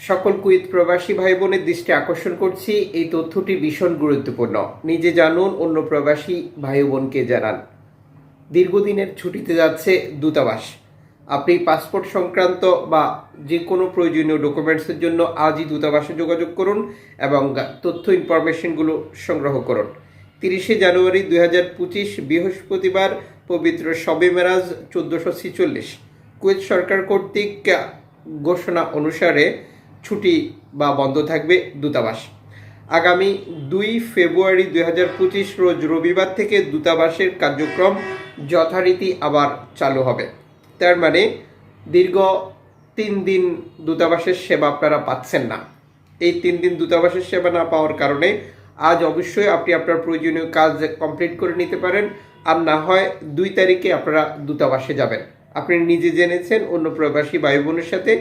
সকল কুইত প্রবাসী ভাই বোনের দৃষ্টি আকর্ষণ করছি। এই তথ্যটি ভীষণ গুরুত্বপূর্ণ। নিজে জানুন, অন্য প্রবাসী ভাই বোনকে জানান। দীর্ঘদিনের ছুটিতে যাচ্ছে দূতাবাস। আপনি পাসপোর্ট সংক্রান্ত বা যে কোনো প্রয়োজনীয় ডকুমেন্টসের জন্য আজই দূতাবাসে যোগাযোগ করুন এবং তথ্য ইনফরমেশনগুলো সংগ্রহ করুন। তিরিশে জানুয়ারি দুই হাজার পঁচিশ, বৃহস্পতিবার, পবিত্র শবে মেরাজ, চোদ্দোশো ছিচল্লিশ। কুয়েত সরকার কর্তৃক ঘোষণা অনুসারে ছুটি বা বন্ধ থাকবে দূতাবাস। আগামী দুই ফেব্রুয়ারি দুই হাজার পঁচিশ রোজ রবিবার থেকে দূতাবাসের কার্যক্রম যথারীতি আবার চালু হবে। তার মানে দীর্ঘ তিন দিন দূতাবাসের সেবা আপনারা পাচ্ছেন না। এই তিন দিন দূতাবাসের সেবা না পাওয়ার কারণে আজ অবশ্যই আপনি আপনার প্রয়োজনীয় কাজ কমপ্লিট করে নিতে পারেন। আর না হয় দুই তারিখে আপনারা দূতাবাসে যাবেন। আপনি নিজে জেনেছেন অন্য প্রবাসী ভাই সাথে